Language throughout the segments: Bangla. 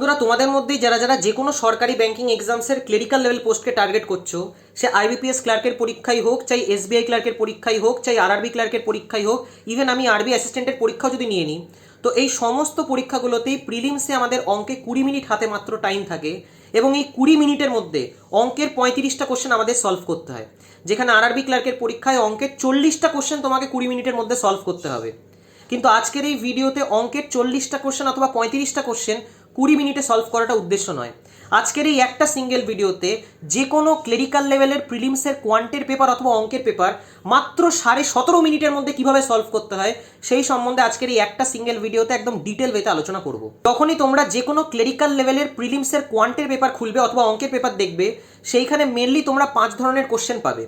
বন্ধুরা, তোমাদের মধ্যেই যারা যারা যে কোনো সরকারি ব্যাংকিং এক্সামসের ক্লেরিক্যাল লেভেল পোস্টকে টার্গেট করছ, সে আইবিপিএস ক্লার্কের পরীক্ষাই হোক, চাই এসবিআই ক্লার্কের পরীক্ষাই হোক, চাই আরআরবি ক্লার্কের পরীক্ষাই হোক ইভেন আমি আরবি অ্যাসিস্ট্যান্টের পরীক্ষাও যদি নিয়ে নিই, তো এই সমস্ত পরীক্ষাগুলোতেই প্রিলিমসে আমাদের অঙ্কে কুড়ি মিনিট হাতে মাত্র টাইম থাকে এবং এই কুড়ি মিনিটের মধ্যে অঙ্কের পঁয়ত্রিশটা কোশ্চেন আমাদের সলভ করতে হয়। যেখানে আরআরবি ক্লার্কের পরীক্ষায় অঙ্কের চল্লিশটা কোশ্চেন তোমাকে কুড়ি মিনিটের মধ্যে সলভ করতে হবে। কিন্তু আজকের এই ভিডিওতে অঙ্কের চল্লিশটা কোশ্চেন অথবা পঁয়ত্রিশটা কোশ্চেন কুড়ি মিনিটে সলভ করাটা উদ্দেশ্য নয়। আজকের এই একটা সিঙ্গেল ভিডিওতে যে কোনো ক্লেরিক্যাল লেভেলের প্রিলিমসের কোয়ান্টের পেপার অথবা অঙ্কের পেপার মাত্র সাড়ে সতেরো মিনিটের মধ্যে কীভাবে সলভ করতে হয়, সেই সম্বন্ধে আজকের এই একটা সিঙ্গেল ভিডিওতে একদম ডিটেল ওয়েতে আলোচনা করব। তখনই তোমরা যে কোনো ক্লেরিক্যাল লেভেলের প্রিলিমসের কোয়ান্টের পেপার খুলবে অথবা অঙ্কের পেপার দেখবে, সেইখানে মেনলি তোমরা পাঁচ ধরনের কোশ্চেন পাবে।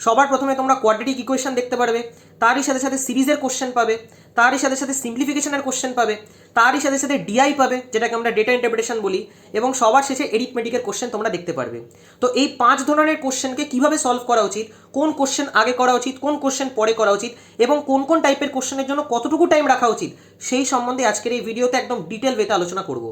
সবার প্রথমে তোমরা কোয়াড্রেটিক ইকুয়েশন দেখতে পারবে, তারই সাথে সাথে সিরিজের কোশ্চেন পাবে তারই সাথে সাথে সিম্পলিফিকেশনের কোশ্চেন পাবে, তারই সাথে সাথে ডিআই পাবে, যেটাকে আমরা ডেটা ইন্টারপ্রিটেশন বলি, এবং সবার শেষে এরিথমেটিকের কোশ্চেন তোমরা দেখতে পারবে। তো এই পাঁচ ধরনের কোশ্চেনকে কীভাবে সলভ করা উচিত, কোন কোশ্চেন আগে করা উচিত, কোন কোশ্চেন পরে করা উচিত, এবং কোন কোন টাইপের কোশ্চেনের জন্য কতটুকু টাইম রাখা উচিত, সেই সম্বন্ধে আজকের এই ভিডিওতে একদম ডিটেল ওয়েতে আলোচনা করব।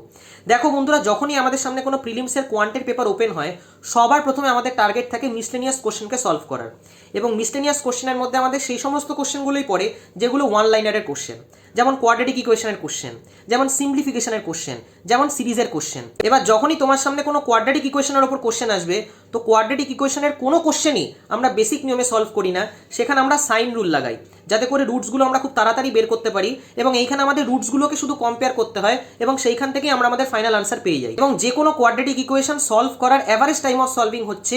দেখো বন্ধুরা, যখনই আমাদের সামনে কোনো প্রিলিমসের কোয়ান্টের পেপার ওপেন হয়, সবার প্রথমে আমাদের টার্গেট থাকে মিসলেনিয়াস কোশ্চেনকে সলভ করার। এবং মিসলেনিয়াস কোশ্চেনের মধ্যে আমাদের সেই সমস্ত কোশ্চেনগুলোই পড়ে, যেগুলো ওয়ান লাইনারের কোশ্চেন যেমন কোয়াড্রেটিক ইকুয়েশনের কোশ্চেন যেমন সিম্পলিফিকেশনের কোশ্চেন যেমন সিরিজের কোশ্চেন এবার যখনই তোমার সামনে কোনো কোয়াড্রেটিক ইকুয়েশনের ওপর কোশ্চেন আসবে, তো কোয়াড্রেটিক ইকুয়েশনের কোনো কোশ্চেনই আমরা বেসিক নিয়মে সলভ করি না। সেখানে আমরা সাইন রুল লাগাই। যাতে করে রুটসগুলো আমরা খুব তাড়াতাড়ি বের করতে পারি এবং এইখানে আমাদের রুটসগুলোকে শুধু কম্পেয়ার করতে হয় এবং সেইখান থেকেই আমরা আমাদের ফাইনাল আনসার পেয়ে যাই। এবং যে কোনো কোয়াড্রেটিক ইকুয়েশন সলভ করার অ্যাভারেজ টাইম অফ সলভিং হচ্ছে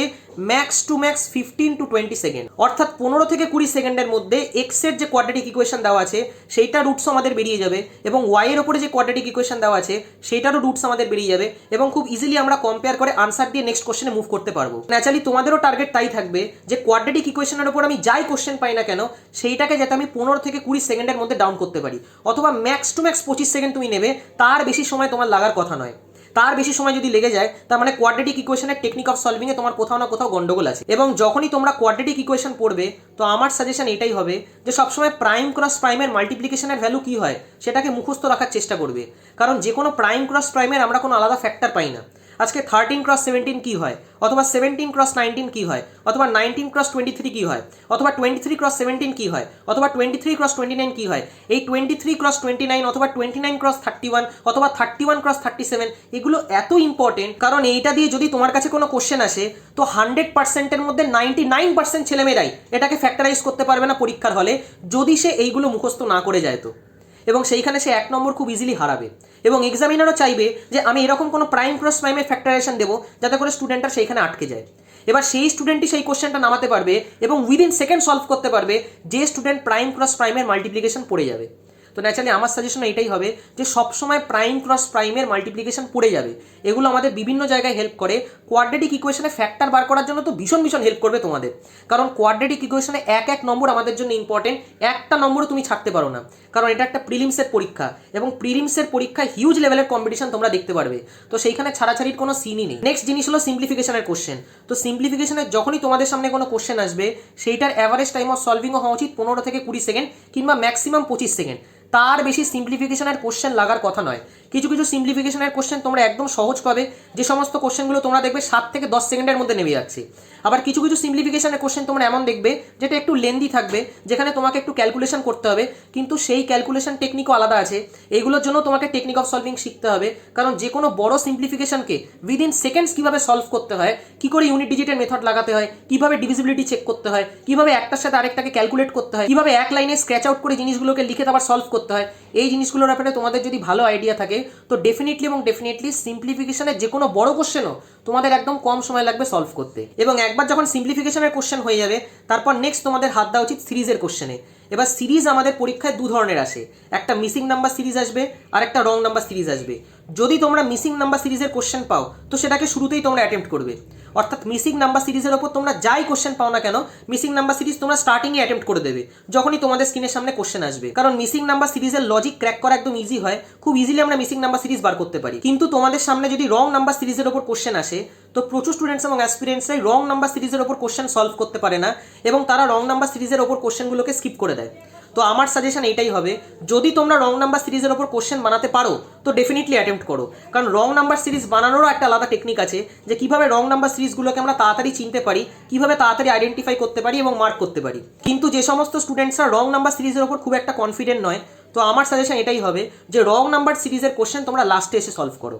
max to max fifteen to twenty second অর্থাৎ পনেরো থেকে কুড়ি সেকেন্ডের মধ্যে এক্সের যে কোয়াড্রেটিক ইকুয়েশন দেওয়া আছে সেইটা রুটস আমাদের বেরিয়ে যাবে এবং ওয়াই এর ওপরে যে কোয়াড্রেটিক ইকুয়েশন দেওয়া আছে, সেইটারও রুটস আমাদের বেরিয়ে যাবে এবং খুব ইজিলি আমরা কম্পেয়ার করে আনসার দিয়ে নেক্সট কোশ্চেনে মুভ করতে পারব। ন্যাচারালি তোমাদেরও টার্গেট তাই থাকবে যে কোয়াড্রেটিক ইকুয়েশনের ওপর আমি যাই কোশ্চেন পাই না কেন, সেইটাকে যাতে আমি পনেরো থেকে কুড়ি সেকেন্ডের মধ্যে ডাউন করতে পারি। অথবা ম্যাক্স টু ম্যাক্স পঁচিশ সেকেন্ড তুমি নেবে, তার বেশি সময় তোমার লাগার কথা নয়। তার বেশি সময় যদি লেগে যায়, তার মানে কোয়াড্রেটিক ইকুয়েশনের টেকনিক অফ সলভিংয়ে তোমার কোথাও না কোথাও গন্ডগোল আছে। এবং যখনই তোমরা কোয়াড্রেটিক ইকুয়েশন পড়বে, তো আমার সাজেশন এটাই হবে যে সবসময় প্রাইম ক্রস প্রাইমের মাল্টিপ্লিকেশনের ভ্যালু কী হয়, সেটাকে মুখস্থ রাখার চেষ্টা করবে। কারণ যে কোনো প্রাইম ক্রস প্রাইমের আমরা কোনো আলাদা ফ্যাক্টর পাই না। আজকে থার্টিন ক্রস সেভেন্টিন কী হয়? অথবা সেভেন্টিন ক্রস নাইনটিন কী হয়? অথবা নাইনটিন ক্রস টোয়েন্টি থ্রি কী হয়? অথবা টোয়েন্টি থ্রি ক্রস সেভেন্টিন কী হয়? অথবা twenty three cross twenty nine কী হয়? এই twenty three cross twenty nine অথবা twenty nine cross thirty one অথবা thirty one cross thirty seven এগুলো এত ইম্পর্টেন্ট কারণ এইটা দিয়ে যদি তোমার কাছে কোনো কোশ্চেন আসে, তো হান্ড্রেড পার্সেন্টের মধ্যে নাইনটি নাইন পার্সেন্ট ছেলেমেয়েরাই এটাকে ফ্যাক্টরাইজ করতে পারবে না পরীক্ষার হলে, যদি সে এইগুলো মুখস্থ না করে যায় তো। এবং সেইখানে সে এক নম্বর খুব ইজিলি হারাবে। এবং এক্সামিনারও চাইবে যে আমি এরকম কোনো প্রাইম ক্রস প্রাইমের ফ্যাক্টরাইজেশন দেবো যাতে করে স্টুডেন্টটা সেইখানে আটকে যায়। এবার সেই স্টুডেন্টই সেই কোশ্চেনটা নামাতে পারবে এবং উইদিন সেকেন্ড সলভ করতে পারবে যে স্টুডেন্ট প্রাইম ক্রস প্রাইমের মাল্টিপ্লিকেশন পড়ে যাবে। তো ন্যাচারালি আমার সাজেশন এটাই হবে যে সবসময় প্রাইম ক্রস প্রাইমের মাল্টিপ্লিকেশন পড়ে যাবে। এগুলো আমাদের বিভিন্ন জায়গায় হেল্প করে। কোয়াড্রেটিক ইকুয়েশনে ফ্যাক্টর বার করার জন্য তো ভীষণ ভীষণ হেল্প করবে তোমাদের। কারণ কোয়াড্রেটিক ইকুয়েশনে এক এক নম্বর আমাদের জন্য ইম্পর্টেন্ট একটা নম্বরও তুমি ছাড়তে পারো না। কারণ এটা একটা প্রিলিমসের পরীক্ষা। এবং প্রিলিমসের পরীক্ষায় হিউজ লেভেলের কম্পিটিশন তোমরা দেখতে পারবে। তো সেইখানে ছাড়াছাড়ির কোনো সিনই নেই। নেক্সট জিনিস হলো সিম্পলিফিকেশনের কোশ্চেন তো সিম্পলিফিকেশনের যখনই তোমাদের সামনে কোনো কোশ্চেন আসবে, সেইটার অ্যাভারেজ টাইম অফ সলভিংও হওয়া উচিত পনেরো থেকে কুড়ি সেকেন্ড কিংবা ম্যাক্সিমাম পঁচিশ সেকেন্ড তার বেশি সিম্পলিফিকেশনের কোশ্চেন লাগার কথা নয়। কিছু কিছু সিম্পলিফিকেশনের কোশ্চেন তোমরা একদম সহজ পাবে। যে সমস্ত কোশ্চেনগুলো তোমরা দেখবে সাত থেকে দশ সেকেন্ডের মধ্যে নেমে যাচ্ছে। আবার কিছু কিছু সিম্পলিফিকেশনের কোশ্চেন তোমরা এমন দেখবে, যেটা একটু লেন্দি থাকবে, যেখানে তোমাকে একটু ক্যালকুলেশন করতে হবে। কিন্তু সেই ক্যালকুলেশন টেকনিকও আলাদা আছে। এইগুলোর জন্য তোমাকে টেকনিক অফ সলভিং শিখতে হবে। কারণ যে কোনো বড় সিম্পলিফিকেশনকে উইদিন সেকেন্ডস কীভাবে সলভ করতে হয়, কি করে ইউনিট ডিজিটের মেথড লাগাতে হয়, কীভাবে ডিভিজিবিলিটি চেক করতে হয়, কীভাবে একটার সাথে আরেকটাকে ক্যালকুলেট করতে হয়, কীভাবে এক লাইনে স্ক্র্যাচ আউট করে জিনিসগুলোকে লিখে আবার সলভ করতে হয়। এই জিনিসগুলোর ব্যাপারে তোমাদের যদি ভালো আইডিয়া থাকে, তো ডেফিনেটলি এবং ডেফিনেটলি সিম্পলিফিকেশনের যে কোনো বড় কোশ্চেনও তোমাদের একদম কম সময় লাগবে সলভ করতে। এবং একবার যখন সিম্পলিফিকেশনের কোশ্চেন হয়ে যাবে, তারপর নেক্সট তোমাদের হাত দেওয়া উচিত সিরিজের কোশ্চেনে এবার সিরিজ আমাদের পরীক্ষায় দু ধরনের আসে। একটা মিসিং নাম্বার সিরিজ আসবে আর একটা রং নাম্বার সিরিজ আসবে। যদি তোমরা মিসিং নাম্বার সিরিজের কোশ্চেন পাও, তো সেটাকে শুরুতেই তোমরা অ্যাটেম্প্ট করবে। অর্থাৎ মিসিং নাম্বার সিরিজের ওপর তোমরা যাই কোশ্চেন পাও না কেন মিসিং নাম্বার সিরিজ তোমরা স্টার্টিংয়ে অ্যাটেম্প্ট করে দেবে, যখনই তোমাদের স্ক্রিনের সামনে কোশ্চেন আসবে। কারণ মিসিং নাম্বার সিরিজের লজিক ক্র্যাক করা একদম ইজি হয়, খুব ইজিলি আমরা মিসিং নাম্বার সিরিজ বার করতে পারি। কিন্তু তোমাদের সামনে যদি রং নাম্বার সিরিজের ওপর কোশ্চেন আসে, তো প্রচুর স্টুডেন্টস এবং অ্যাসপিরিয়েন্সরাই রং নাম্বার সিরিজের ওপর কোশ্চেন সলভ করতে পারে না, এবং তারা রং নাম্বার সিরিজের ওপর কোশ্চেনগুলোকে স্কিপ করে দেয়। তো আমার সাজেশন এটাই হবে, যদি তোমরা রং নাম্বার সিরিজের ওপর কোশ্চেন বানাতে পারো, তো ডেফিনেটলি অ্যাটেম্প্ট করো। কারণ রং নাম্বার সিরিজ বানানোরও একটা আলাদা টেকনিক আছে, যে কীভাবে রং নাম্বার সিরিজগুলোকে আমরা তাড়াতাড়ি চিনতে পারি, কীভাবে তাড়াতাড়ি আইডেন্টিফাই করতে পারি এবং মার্ক করতে পারি। কিন্তু যে সমস্ত স্টুডেন্টসরা রং নাম্বার সিরিজের ওপর খুব একটা কনফিডেন্ট নয় তো আমার সাজেশন এটাই হবে যে রং নাম্বার সিরিজের কোশ্চেন তোমরা লাস্টে এসে সলভ করো।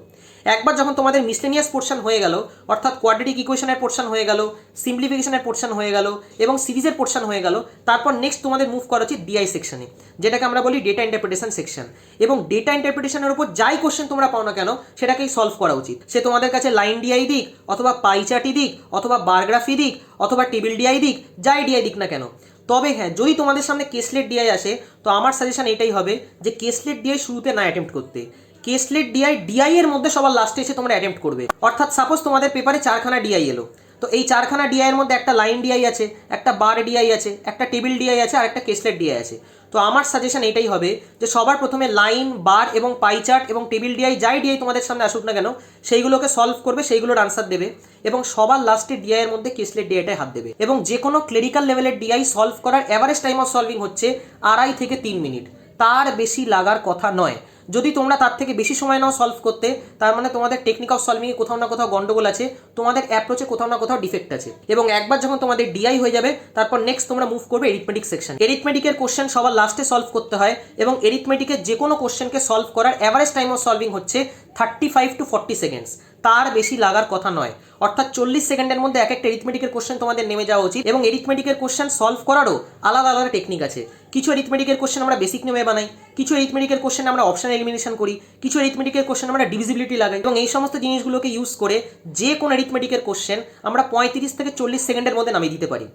একবার যখন তোমাদের মিসলেনিয়াস পোর্শন হয়ে গেল, অর্থাৎ কোয়াড্রেটিক ইকুয়েশনের পোর্শন হয়ে গেল সিম্পলিফিকেশনের পোর্শন হয়ে গেল, এবং সিরিজের পোর্শন হয়ে গেল, তারপর নেক্সট তোমাদের মুভ করা উচিত ডিআই সেকশনে যেটাকে আমরা বলি ডেটা ইন্টারপ্রিটেশন সেকশন এবং ডেটা ইন্টারপ্রিটেশনের উপর যাই কোশ্চেন তোমরা পাও না কেন, সেটাকেই সলভ করা উচিত। সে তোমাদের কাছে লাইন ডিআই দিক, অথবা পাইচার্টি দিক, অথবা বারগ্রাফি দিক, অথবা টেবিল ডিআই দিক, যাই ডিআই দিক না কেন। তবে হ্যাঁ যদি তোমাদের সামনে কেসলেট ডিআই আসে, তো আমার সাজেশন এটাই হবে যে কেসলেট ডিআই শুরুতে না অ্যাটেম্প্ট করতে। কেসলেট ডিআই ডিআই এর মধ্যে সবার লাস্টে এসে তোমরা অ্যাটেম্প্ট করবে। অর্থাৎ সাপোজ তোমাদের পেপারে চারখানা ডিআই এলো। তো এই চারখানা ডিআইয়ের মধ্যে একটা লাইন ডিআই আছে একটা বার ডিআই আছে একটা টেবিল ডিআই আছে আর একটা কেসলেট ডিআই আছে তো আমার সাজেশন এটাই হবে যে সবার প্রথমে লাইন বার এবং পাই চার্ট এবং টেবিল ডিআই যাই ডিআই তোমাদের সামনে আসুক না কেন সেইগুলোকে সলভ করবে সেইগুলোর আনসার দেবে এবং সবার লাস্টে ডিআই এর মধ্যে কেসলেট ডিআইটাই হাত দেবে এবং যে কোনো ক্লেরিক্যাল লেভেলের ডিআই সলভ করার অ্যাভারেজ টাইম অফ সলভিং হচ্ছে আড়াই থেকে তিন মিনিট তার বেশি লাগার কথা নয় যদি তোমরা তার থেকে বেশি সময় নাও সলভ করতে, তার মানে তোমাদের টেকনিক অফ সলভিংয়ে কোথাও না কোথাও গন্ডগোল আছে, তোমাদের অ্যাপ্রোচে কোথাও না কোথাও ডিফেক্ট আছে। এবং একবার যখন তোমাদের ডিআই হয়ে যাবে, তারপর নেক্সট তোমরা মুভ করবে এরিথমেটিক সেকশন এরিথমেটিকের কোশ্চেন সবার লাস্টে সলভ করতে হয়, এবং এরিথমেটিকের যে কোনো কোশ্চেনকে সলভ করার অ্যাভারেজ টাইম অফ সলভিং হচ্ছে thirty five to forty seconds তার বেশি লাগার কথা নয়। অর্থাৎ চল্লিশ সেকেন্ডের মধ্যে এক একটা এরিথমেটিকের কোশ্চেন তোমাদের নেমে যাওয়া উচিত এবং এরিথমেটিকের কোশ্চেন সলভ করারও আলাদা আলাদা টেকনিক আছে। কিছু এরিথমেটিকের কোশ্চেন আমরা বেসিক নেমে বানাই, কিছু এরিথমেটিকের কোশ্চেন আমরা অপশন এলিমিনেশন করি, কিছু এরিথমেটিকের কোশ্চেন আমরা ডিভিজিবিলিটি লাগাই এবং এই সমস্ত জিনিসগুলোকে ইউজ করে যে কোনো এরিথমেটিকের কোশ্চেন আমরা পঁয়ত্রিশ থেকে চল্লিশ সেকেন্ডের মধ্যে নামিয়ে দিতে পারি।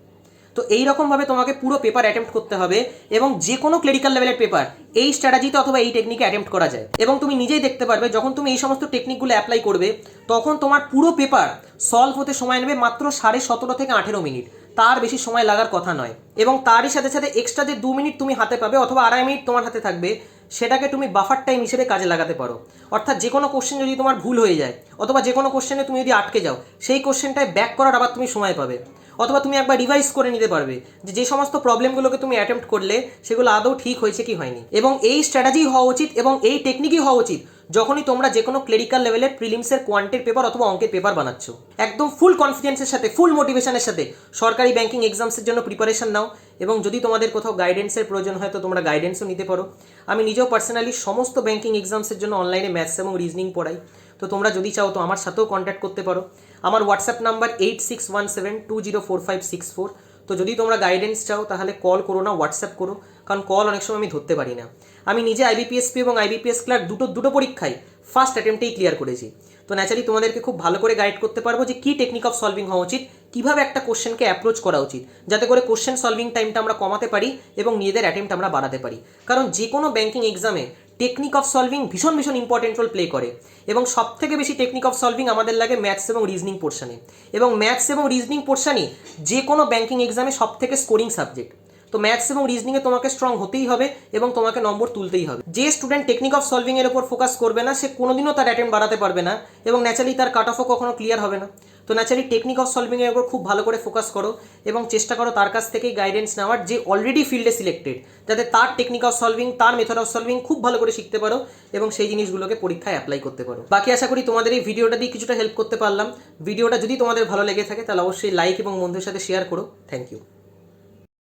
তো এই রকমভাবে তোমাকে পুরো পেপার অ্যাটেম্প্ট করতে হবে এবং যে কোনো ক্লেরিক্যাল লেভেলের পেপার এই স্ট্র্যাটাজিতে অথবা এই টেকনিকে অ্যাটেম্প্ট করা যায়। এবং তুমি নিজেই দেখতে পারবে, যখন তুমি এই সমস্ত টেকনিকগুলো অ্যাপ্লাই করবে, তখন তোমার পুরো পেপার সলভ হতে সময় নেবে মাত্র সাড়ে সতেরো থেকে আঠেরো মিনিট। তার বেশি সময় লাগার কথা নয়। এবং তারই সাথে সাথে এক্সট্রা যে দু মিনিট তুমি হাতে পাবে অথবা আড়াই মিনিট তোমার হাতে থাকবে, সেটাকে তুমি বাফার টাইম হিসেবে কাজে লাগাতে পারো। অর্থাৎ যে কোনো কোশ্চেন যদি তোমার ভুল হয়ে যায়, অথবা যে কোনো কোশ্চেনে তুমি যদি আটকে যাও, সেই কোশ্চেনটায় ব্যাক করার আবার তুমি সময় পাবে। অথবা তুমি একবার রিভাইজ করে নিতে পারবে যে যে সমস্ত প্রবলেমগুলোকে তুমি অ্যাটেম্প্ট করলে সেগুলো আদৌ ঠিক হয়েছে কি হয়নি। এবং এই স্ট্র্যাটাজি হওয়া উচিত এবং এই টেকনিকই হওয়া উচিত যখনই তোমরা যে কোনো ক্লেরিক্যাল লেভেলের প্রিলিমসের কোয়ান্টের পেপার অথবা অঙ্কের পেপার বানাচ্ছ। একদম ফুল কনফিডেন্সের সাথে ফুল মোটিভেশনের সাথে সরকারি ব্যাংকিং এক্সামসের জন্য প্রিপারেশন নাও এবং যদি তোমাদের কোথাও গাইডেন্সের প্রয়োজন হয় তো তোমরা গাইডেন্সও নিতে পারো। আমি নিজেও পার্সোনালি সমস্ত ব্যাংকিং এক্সামসের জন্য অনলাইনে ম্যাথস এবং রিজনিং পড়াই। তো তোমরা যদি চাও তো আমার সাথেও কন্ট্যাক্ট করতে পারো। আমার WhatsApp number eight six one seven two zero four five six four তো যদি তোমরা গাইডেন্স চাও, তাহলে কল করো না হোয়াটসঅ্যাপ করো, কারণ কল অনেক সময় আমি ধরতে পারি না। আমি নিজে আইবিপিএসপি এবং আইবিপিএস ক্লার্ক দুটো দুটো পরীক্ষায় ফার্স্ট অ্যাটেম্পটেই ক্লিয়ার করেছি। তো ন্যাচারালি তোমাদেরকে খুব ভালো করে গাইড করতে পারব যে কী টেকনিক অফ সলভিং হওয়া উচিত, কীভাবে একটা কোশ্চেনকে অ্যাপ্রোচ করা উচিত, যাতে করে কোশ্চেন সলভিং টাইমটা আমরা কমাতে পারি এবং নিজেদের অ্যাটেম্পট আমরা বাড়াতে পারি। কারণ যে কোনো ব্যাংকিং এক্সামে টেকনিক অফ সলভিং ভীষণ ভীষণ ইম্পর্টেন্ট রোল প্লে করে। এবং সব থেকে বেশি টেকনিক অফ সলভিং আমাদের লাগে ম্যাথস এবং রিজনিং পোর্শানে এবং ম্যাথস এবং রিজনিং পোর্শানই যে কোনো ব্যাঙ্কিং এক্সামে সব থেকে স্কোরিং সাবজেক্ট তো ম্যাথস এবং রিজনিংয়ে তোমাকে স্ট্রং হতেই হবে এবং তোমাকে নম্বর তুলতেই হবে। যে স্টুডেন্ট টেকনিক অফ সলভিং এর উপর ফোকাস করবে না, সে কোনোদিনও তার অ্যাটেম্প বাড়াতে পারবে না এবং ন্যাচারালি তার কাট অফও কখনো ক্লিয়ার হবে না। তো ন্যাচারালি টেকনিক অফ সলভিং এর উপর খুব ভালো করে ফোকাস করো এবং চেষ্টা করো তার কাছ থেকেই গাইডেন্স নেওয়ার যে অলরেডি ফিল্ডে সিলেক্টেড যাতে তার টেকনিক অফ সলভিং তার মেথড অফ সলভিং খুব ভালো করে শিখতে পারো এবং সেই জিনিসগুলোকে পরীক্ষায় অ্যাপ্লাই করতে পারো। বাকি আশা করি তোমাদের এই ভিডিওটা দিয়ে কিছুটা হেল্প করতে পারলাম। ভিডিওটা যদি তোমাদের ভালো লেগে থাকে, তাহলে অবশ্যই লাইক এবং বন্ধুদের সাথে শেয়ার করো। Thank you